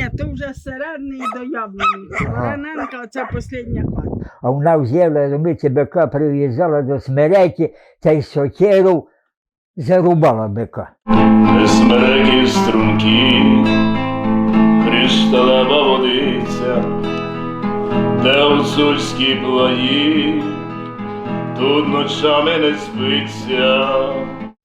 Ні, то вже середній до Яблонівки. Вороненка, оце остання хата. А вона взяла, розумієте, бика прив'язала до смереки та й сокиру зарубала бика. Смереки струнки, кришталева водиця, де гуцульські плаї, тут ночами не спиться.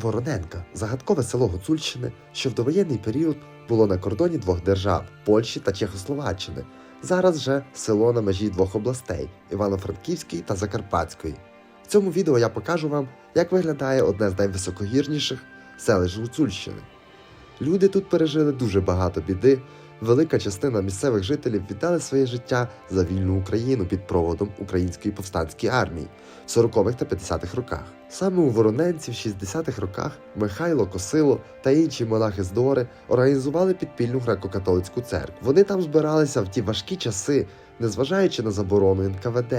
Вороненка загадкове село Гуцульщини, що в довоєнний період було на кордоні двох держав Польщі та Чехословаччини. Зараз же село на межі двох областей Івано-Франківської та Закарпатської. В цьому відео я покажу вам, як виглядає одне з найвисокогірніших селищ Гуцульщини. Люди тут пережили дуже багато біди. Велика частина місцевих жителів віддали своє життя за вільну Україну під проводом Української повстанської армії в 40-х та 50-х роках. Саме у Вороненці в 60-х роках Михайло Косило та інші монахи з Дори організували підпільну греко-католицьку церкву. Вони там збиралися в ті важкі часи, незважаючи на заборону НКВД,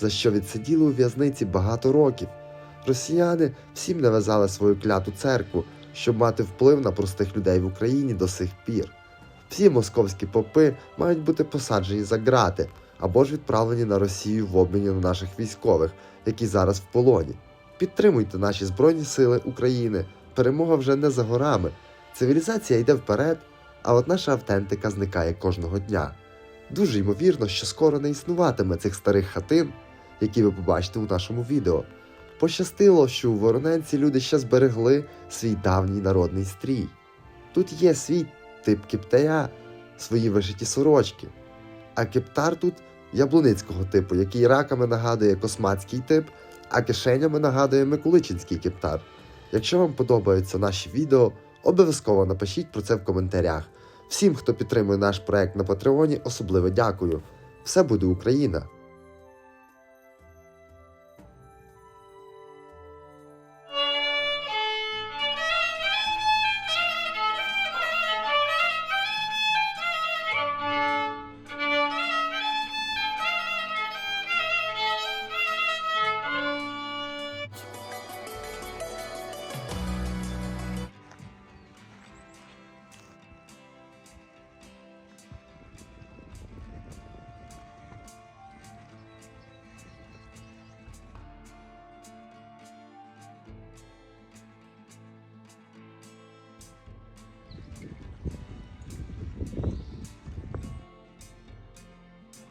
за що відсиділи у в'язниці багато років. Росіяни всім нав'язали свою кляту церкву, щоб мати вплив на простих людей в Україні до сих пір. Всі московські попи мають бути посаджені за ґрати або ж відправлені на Росію в обміні на наших військових, які зараз в полоні. Підтримуйте наші Збройні Сили України. Перемога вже не за горами. Цивілізація йде вперед, а от наша автентика зникає кожного дня. Дуже ймовірно, що скоро не існуватиме цих старих хатин, які ви побачите у нашому відео. Пощастило, що у Вороненці люди ще зберегли свій давній народний стрій. Тут є свій тип кептаря, свої вишиті сорочки. А кептар тут яблуницького типу, який раками нагадує космацький тип, а кишенями нагадує Миколичинський кептар. Якщо вам подобаються наші відео, обов'язково напишіть про це в коментарях. Всім, хто підтримує наш проект на Патреоні, особливо дякую. Все буде Україна!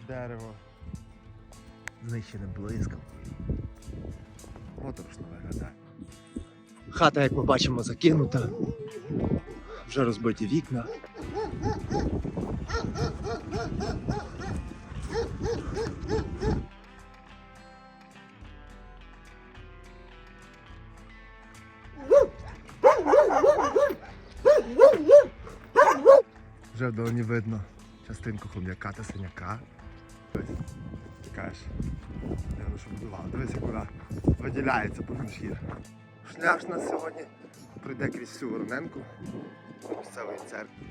Дерево. Знищене блиском. Моторошно виглядає. Хата, як ми бачимо, закинута. Вже розбиті вікна. Вже вдалині видно частинку хом'яка та синяка. Ось, Чекаєш. Я ну, що будував. Дивись, як вона виділяється поміж гір. Шлях ж нас сьогодні пройде крізь всю Вороненку до місцевої церкви.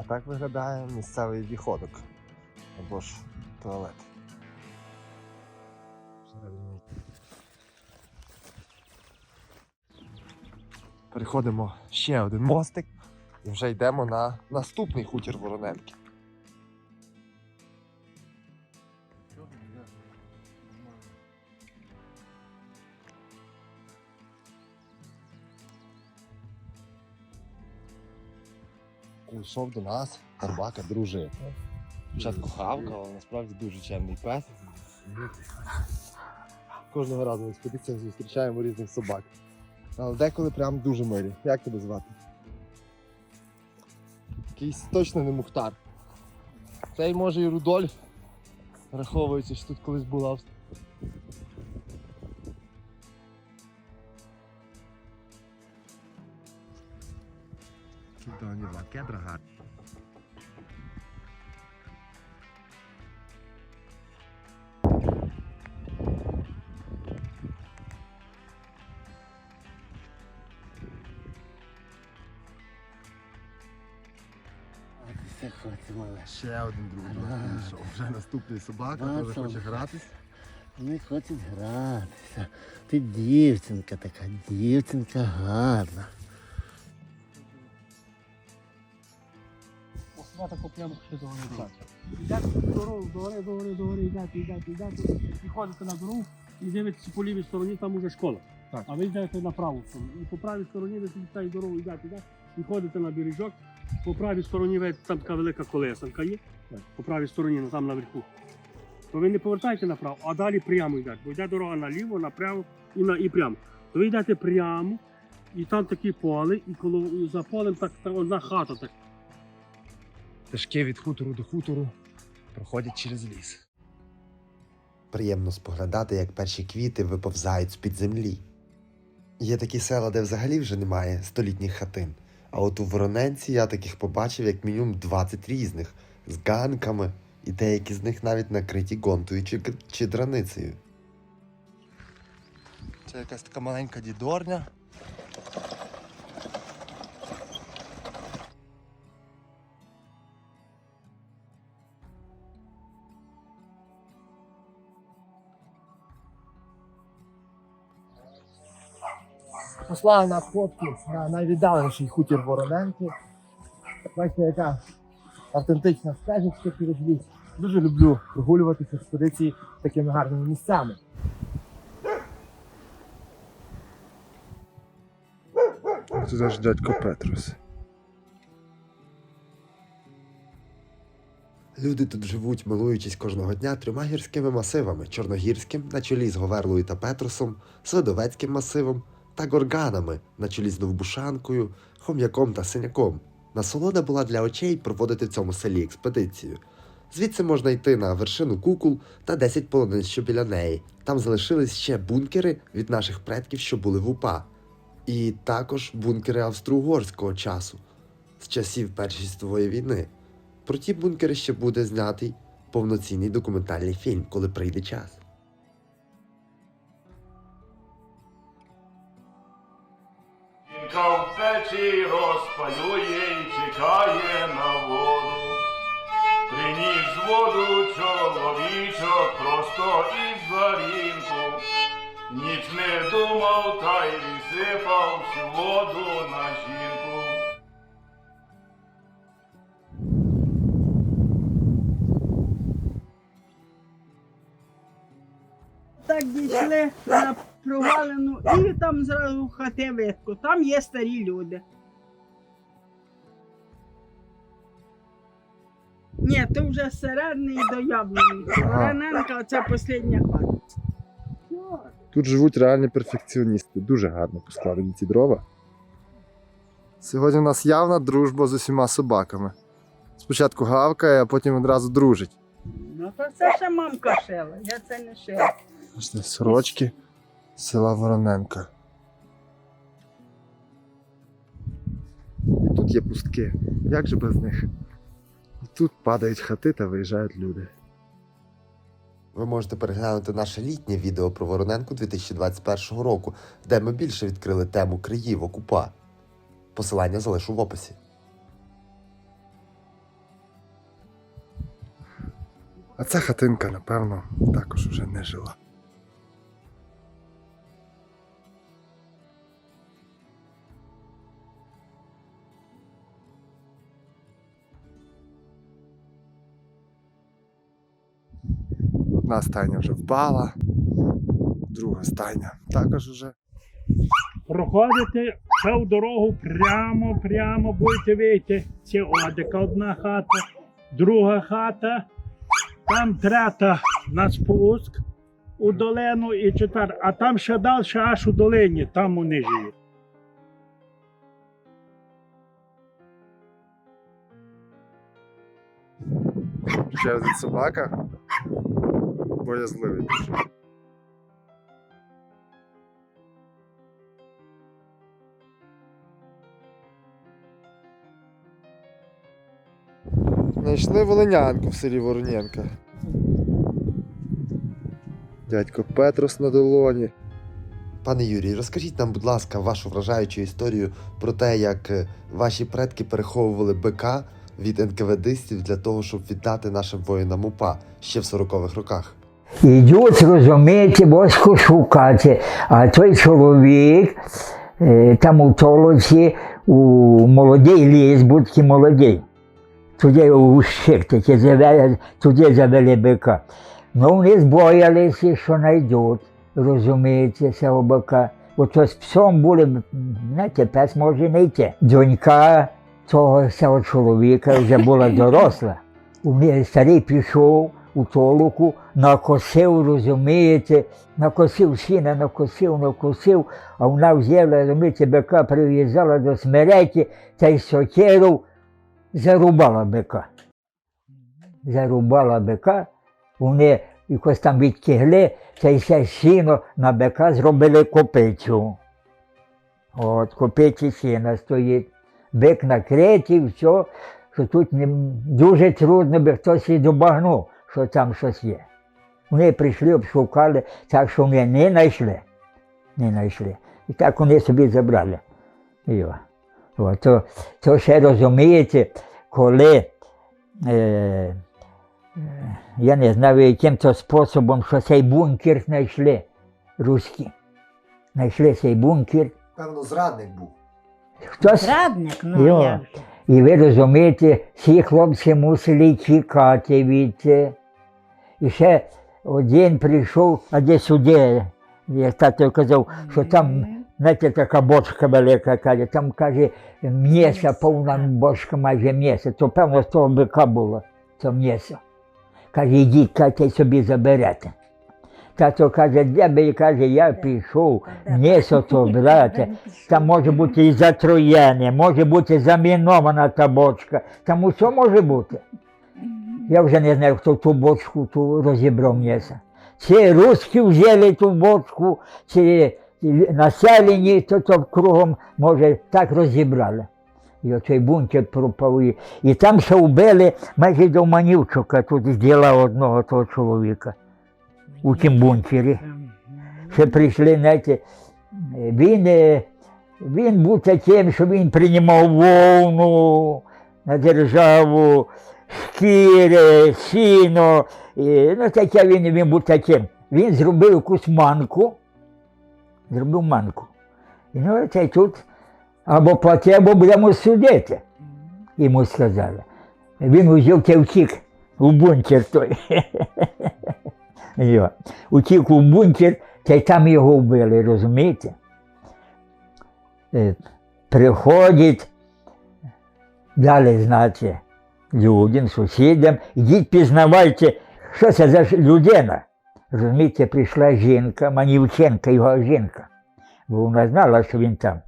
А так виглядає місцевий віходок або ж туалет. Переходимо ще один мостик і вже йдемо на наступний хутір Вороненки. Прийшов до нас Арбака дружив. Спочатку хавка, але насправді дуже чемний пес. Кожного разу в експедиціях зустрічаємо різних собак. Але деколи прям дуже милі. Як тебе звати? Якийсь точно не Мухтар. Цей може і Рудольф, враховуючи, що тут колись була Два кедра гарні. Все хоче мале. Ще один друг до. Вже наступний собака, теж хоче гратись. Вони хочуть гратися. Ти дівчинка така, дівчинка гарна. Освата прямо ще до гори. Йдете дорогу, гори, до гори, до гори, йдете, йдете, йдете, і ходите на дорогу, і дивитеся по лівій стороні, там уже школа. Так. А ви йдете на праву сторону. І по правій стороні ви цією дорогу йдете, йдете, і ходите на бережок. По правій стороні ви, там така велика колесанка є, по правій стороні, там наверху. То ви не повертайте направо, а далі прямо йдете. Бо йде дорога наліво, направо і, на, і прямо. То ви йдете прямо, і там такі поле, і коло, і за полем так, так одна хата так. Стежки від хутору до хутору проходять через ліс. Приємно споглядати, як перші квіти виповзають з-під землі. Є такі села, де взагалі вже немає столітніх хатин. А от у Вороненці я таких побачив як мінімум 20 різних з ганками, і деякі з них навіть накриті гонтою чи, чи драницею. Це якась така маленька дідорня. Пішла на фотки на найвіддаленіший хутір Вороненки. Бачите, яка автентична стежечка через ліс. Дуже люблю прогулюватися експедиції такими гарними місцями. Це наш дядько Петрус. Люди тут живуть, милуючись кожного дня трьома гірськими масивами: Чорногірським на чолі з Говерлою та Петрусом, Свидовецьким масивом та горганами на чолі з Довбушанкою, Хом'яком та Синяком. Насолода була для очей проводити в цьому селі експедицію. Звідси можна йти на вершину кукул та 10 полониць, що біля неї. Там залишились ще бункери від наших предків, що були в УПА, і також бункери австро-угорського часу з часів Першої світової війни. Про ті бункери ще буде знятий повноцінний документальний фільм, коли прийде час. Жінка в печі розпалює і чекає на воду. Приніс воду чоловічок просто із зарінку. Ніч не думав, та й висипав всю воду на жінку. Так дійшли на прогалину і там зразу хати видко. Там є старі люди. Ні, то вже середній до яблуні. Вороненка це остання хата. Тут живуть реальні перфекціоністи. Дуже гарно поскладені ці дрова. Сьогодні у нас явна дружба з усіма собаками. Спочатку гавкає, а потім одразу дружить. Ну то це ще мамка шила, я це не шила. Сорочки села Вороненка. І тут є пустки. Як же без них? І тут падають хати та виїжджають люди. Ви можете переглянути наше літнє відео про Вороненку 2021 року, де ми більше відкрили тему Криїв Окупа. Посилання залишу в описі. А ця хатинка, напевно, також уже не жила. Одна стайня вже впала, друга стайня також уже. Проходите цю дорогу прямо, прямо будете вийти. Це одика одна хата, друга хата, там третя на спуск у долину і четверта, а там ще далі аж у долині, там вони живуть. Ще один собака. Боязливий дуже. Знайшли волинянку в селі Вороненка. Дядько Петрос на долоні. Пане Юрій, розкажіть нам, будь ласка, вашу вражаючу історію про те, як е, ваші предки переховували бика від НКВДистів для того, щоб віддати нашим воїнам УПА ще в 40-х роках. Йдуть, розумієте, воску шукати. А той чоловік е, там у Толоці, у молодий ліс, будь молодий. Туди у такі завели, туди завели бика. Ну, вони збоялися, що знайдуть, розумієте, цього бика. Ото з псом були, знаєте, пес може не йти. Донька того цього чоловіка вже була доросла. У мене старий пішов у толоку, накосив, розумієте, накосив сіна, накосив, накосив, а вона взяла, розумієте, бика прив'язала до смереки та й сокеру зарубала бика. Зарубала бика, вони якось там відтягли, та й все сіно на бика зробили копицю. От, копиці сіна стоїть. Бик накритий, все, що тут дуже трудно би хтось і добагнув, що там щось є. Вони прийшли, обшукали, так що вони не знайшли. Не знайшли. І так вони собі забрали. Йо. О, то, то ще розумієте, коли е, е, я не знаю, яким то способом, що цей бункер знайшли руські. Знайшли цей бункер. Певно, зрадник був. Хтось Зрадник, ну Йо. як. І ви розумієте, всі хлопці мусили тікати від. І ще один прийшов, а де сюди, як тато казав, що там, знаєте, така бочка велика, каже, там каже, м'яса, повна бочка майже м'яса, то певно з того бика було, то м'ясо. Каже, йдіть, каже, собі заберете. Тато каже, де би, каже, я пішов, м'ясо то брати. Там може бути і затроєння, може бути замінована та бочка. Там усе може бути. Я вже не знаю, хто ту бочку ту розібрав м'яса. Чи русські взяли ту бочку, чи населені, то, то кругом, може, так розібрали. І оцей бункер пропав. І, там ще вбили майже до Манівчука, тут зділа одного того чоловіка у тім бункері. Ще прийшли, знаєте, він, е, він був таким, що він приймав вовну на державу, шкіри, сіно. Ну, таке він, він був таким. Він зробив якусь манку, зробив манку. Ну, це тут або плати, або будемо судити. Йому сказали. Він узяв та втік у бункер той. Утік у бункер, та й там його вбили, розумієте? Е, Приходять, дали знати людям, сусідам, ідіть пізнавайте, що це за людина. Розумієте, прийшла жінка, Манівченка, його жінка, бо вона знала, що він там.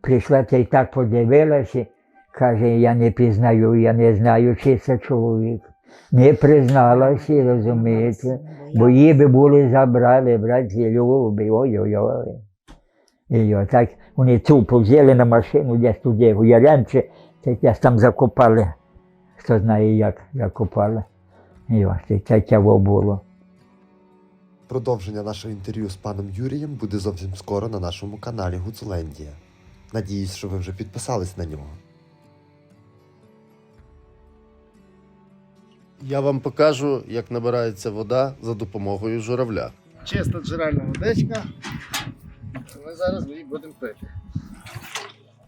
Прийшла та й так подивилася, каже, я не пізнаю, я не знаю, чи це чоловік. Не призналася, розумієте, бо її би були забрали, браті любі, ой-ой-ой. І отак вони тупо взяли на машину, десь туди, в Яремче, та десь там закопали. Хто знає, як закопали. І ось і таке во було. Продовження нашого інтерв'ю з паном Юрієм буде зовсім скоро на нашому каналі Гуцулендія. Надіюсь, що ви вже підписались на нього. Я вам покажу, як набирається вода за допомогою журавля. Чиста джерельна водичка. Ми зараз її будемо пити.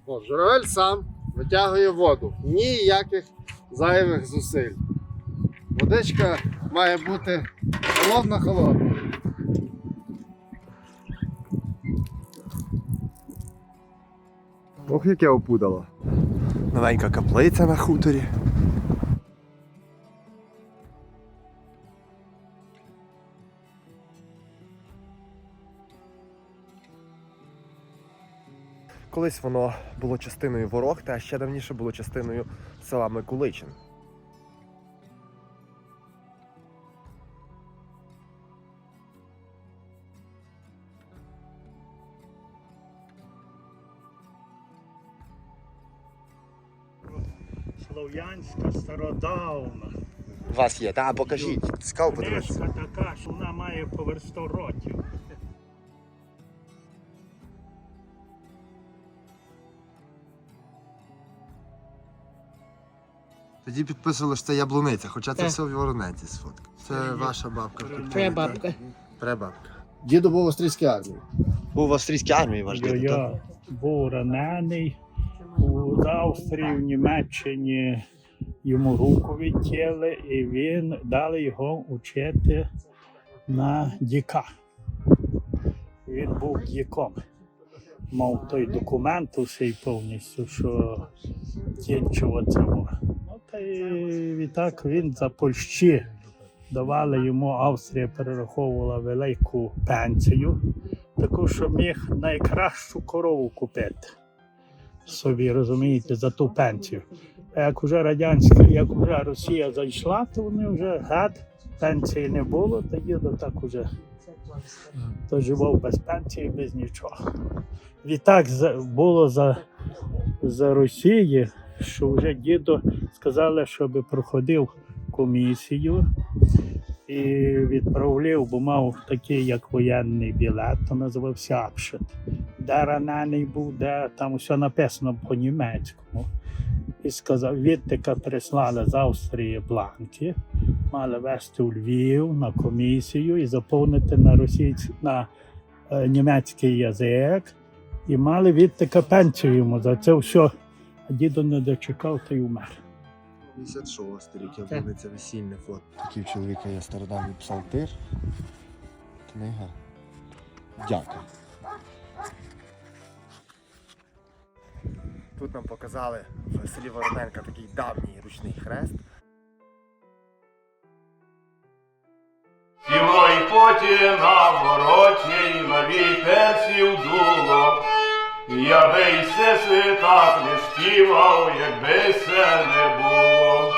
От, журавель сам витягує воду. Ніяких зайвих зусиль. Водичка має бути холодна-холодна. Ох, яке опудало. Новенька каплиця на хуторі. Колись воно було частиною Ворохти, а ще давніше було частиною села Микуличин. слов'янська стародавна. У вас є, так? Покажіть. Цікаво подивитися. Така, що вона має поверх 100 років. Тоді підписували, що це яблуниця, хоча це Так. все в воронеці сфотка. Це ваша бабка. Прабабка. Пребабка. Діду був в австрійській армії. Був в австрійській армії ваш дід, так? я був ранений у з Австрії, в Німеччині. Йому руку відтяли, і він дали його учити на діка. Він був діком. Мав той документ усій повністю, що. Ну, та й відтак він за Польщі давали йому, Австрія перераховувала велику пенсію таку, що міг найкращу корову купити собі, розумієте, за ту пенсію. А як вже радянська, як вже Росія зайшла, то вони вже гад, пенсії не було, то так уже доживав без пенсії, без нічого. Відтак було за, за Росії, що вже діду сказали, щоб проходив комісію і відправляв, бо мав такий, як воєнний білет, то називався Апшет. Де ранений був, де там все написано по-німецькому. І сказав, відтика прислали з Австрії бланки, мали вести у Львів на комісію і заповнити на російський, на е, німецький язик. І мали відтика пенсію йому за це все. А діду не дочекав та й умер. 56 рік, яблуниця весільне фото. Такий у чоловіка є стародавній псалтир. Книга. Дякую. Тут нам показали в селі Вороненка такий давній ручний хрест. Сіло й поті на вороті, на вітер сів дуло. Я би й сеси так не співав, якби се не було.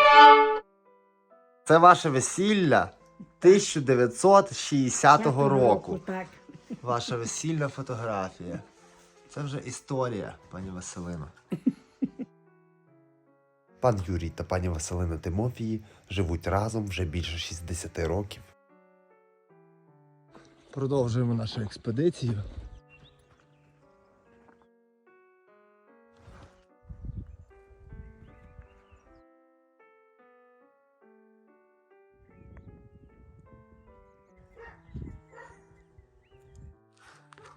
Це ваше весілля 1960 року. Так. Ваша весільна фотографія. Це вже історія, пані Василино. Пан Юрій та пані Василина Тимофії живуть разом вже більше 60 років. Продовжуємо нашу експедицію.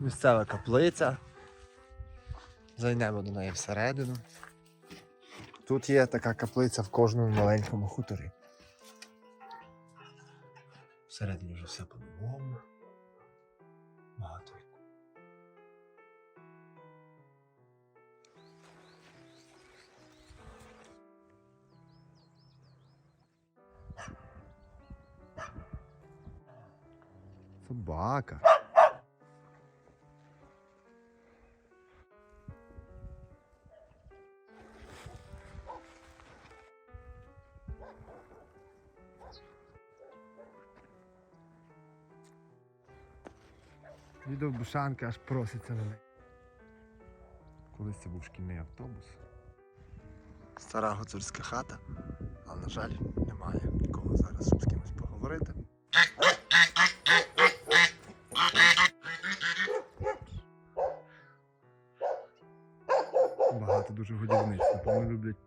Місцева каплиця. Зайдемо до неї всередину. Тут є така каплиця в кожному маленькому хуторі. Всередині вже все по-новому. Багато. Собака. Відео Бушанка аж проситься на неї. Колись це був шкільний автобус. Стара гуцульська хата, але, на жаль, немає нікого зараз, щоб з кимось поговорити. Багато дуже годівниць, напевно, люблять.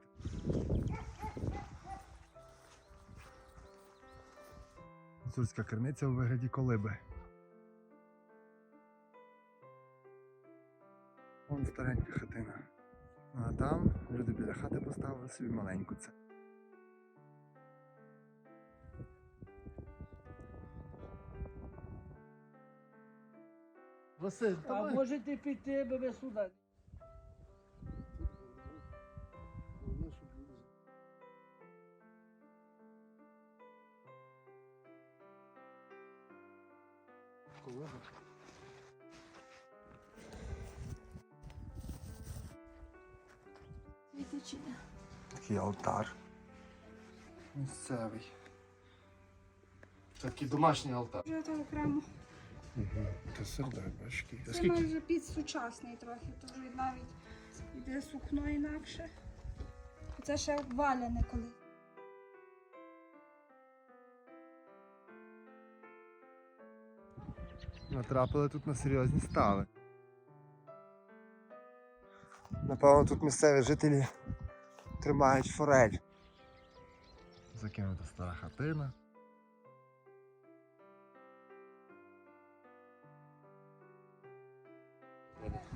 Гуцульська криниця у вигляді колиби. Хати собі маленьку це. Василь, А давай. можете піти, бо ви сюди. Такий алтар. Місцевий. Такий домашній алтар. Вже то окремо. Це сердак, бачки. Це скільки? вже під сучасний трохи, то вже навіть іде сукно інакше. Це ще валяне коли. Натрапили тут на серйозні стави. Напевно, тут місцеві жителі тримають форель. Закинута стара хатина.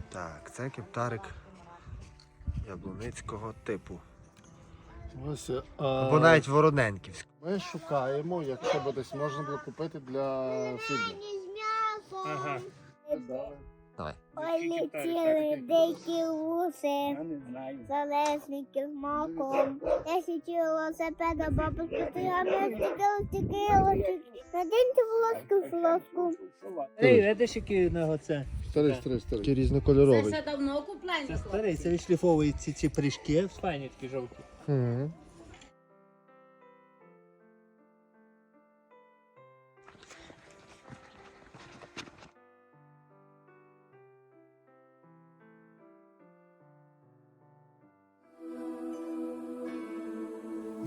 Так, це кептарик яблуницького типу. Ось, а, Або навіть вороненківський. Ми шукаємо, якщо б десь можна було купити для фільму. Ага. Давай. Ой, летіли дикі гуси, Я залезники з маком. Я січила велосипеда, бабушка стояла, стикала, стикала, надіньте волоску, волоску. Ей, видиш, який у нього це? Старий, старий, старий. Такий різнокольоровий. давно куплені. Це старий, це відшліфовують ці, ці прыжки, файні такі жовті. Угу.